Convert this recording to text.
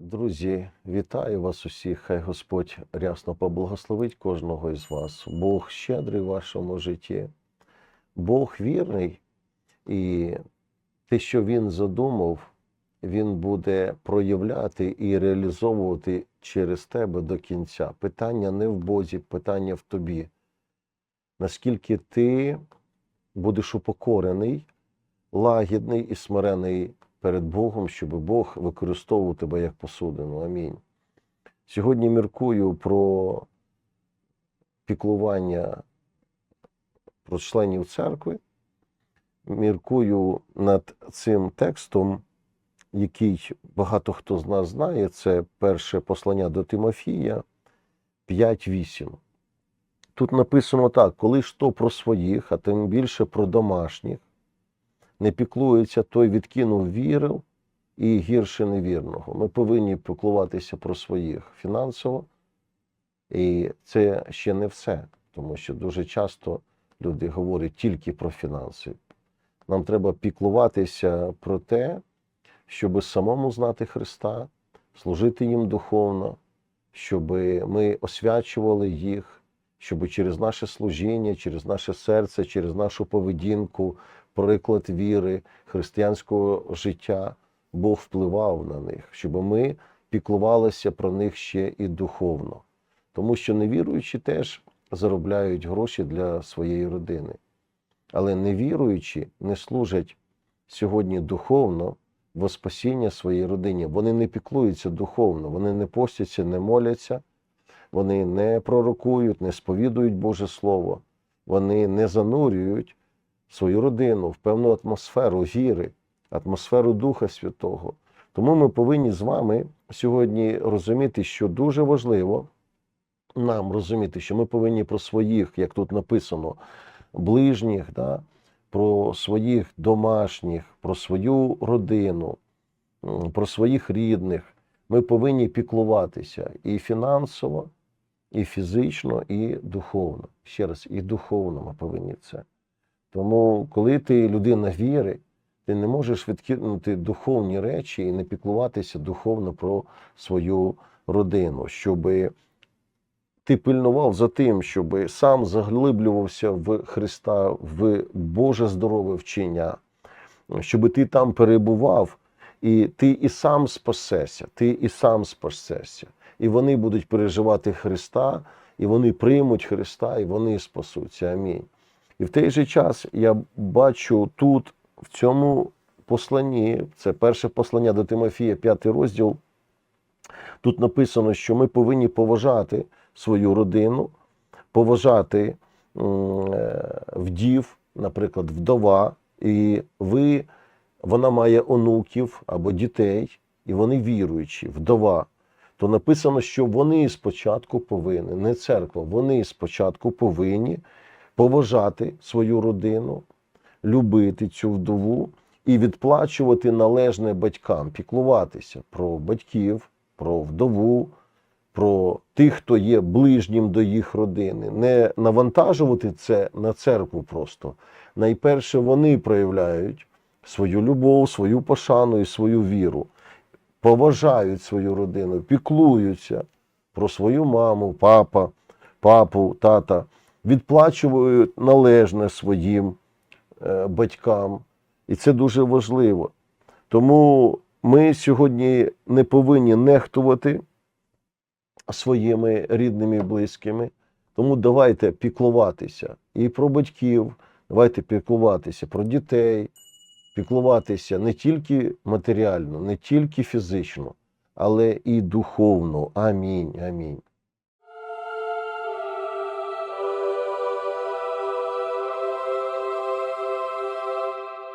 Друзі, вітаю вас усіх. Хай Господь рясно поблагословить кожного із вас. Бог щедрий в вашому житті, Бог вірний, і те, що Він задумав, Він буде проявляти і реалізовувати через тебе до кінця. Питання не в Бозі, питання в тобі. Наскільки ти будеш упокорений, лагідний і смирений перед Богом, щоб Бог використовував тебе як посудину. Амінь. Сьогодні міркую про піклування про членів церкви. Міркую над цим текстом, який багато хто з нас знає. Це перше послання до Тимофія 5.8. Тут написано так: коли ж то про своїх, а тим більше про домашніх, не піклується, той відкинув віру і гірше невірного. Ми повинні піклуватися про своїх фінансово, і це ще не все, тому що дуже часто люди говорять тільки про фінанси. Нам треба піклуватися про те, щоб самому знати Христа, служити їм духовно, щоб ми освячували їх, щоб через наше служіння, через наше серце, через нашу поведінку, приклад віри, християнського життя Бог впливав на них, щоб ми піклувалися про них ще і духовно. Тому що невіруючі теж заробляють гроші для своєї родини. Але невіруючі не служать сьогодні духовно во спасіння своїй родині. Вони не піклуються духовно, вони не постяться, не моляться, вони не пророкують, не сповідують Боже Слово, вони не занурюють свою родину в певну атмосферу віри, атмосферу Духа Святого. Тому ми повинні з вами сьогодні розуміти, що дуже важливо нам розуміти, що ми повинні про своїх, як тут написано, ближніх, да, про своїх домашніх, про свою родину, про своїх рідних. Ми повинні піклуватися і фінансово, і фізично, і духовно. Ще раз, і духовно ми повинні це. Тому, коли ти людина віри, ти не можеш відкинути духовні речі і не піклуватися духовно про свою родину, щоб ти пильнував за тим, щоб сам заглиблювався в Христа, в Боже здорове вчення, щоб ти там перебував, і ти і сам спасешся, ти і сам спасешся. І вони будуть переживати Христа, і вони приймуть Христа, і вони спасуться. Амінь. І в той же час я бачу тут, в цьому посланні, це перше послання до Тимофія, п'ятий розділ. Тут написано, що ми повинні поважати свою родину, поважати е, вдів, наприклад, вдова, і ви, вона має онуків або дітей, і вони віруючі, вдова. То написано, що вони спочатку повинні, не церква, вони спочатку повинні поважати свою родину, любити цю вдову і відплачувати належне батькам, піклуватися про батьків, про вдову, про тих, хто є ближнім до їх родини, не навантажувати це на церкву просто. Найперше вони проявляють свою любов, свою пошану і свою віру, поважають свою родину, піклуються про свою маму, папа, папу, тата, відплачують належне своїм е, батькам. І це дуже важливо. Тому ми сьогодні не повинні нехтувати своїми рідними і близькими. Тому давайте піклуватися і про батьків, давайте піклуватися про дітей, піклуватися не тільки матеріально, не тільки фізично, але і духовно. Амінь. Амінь.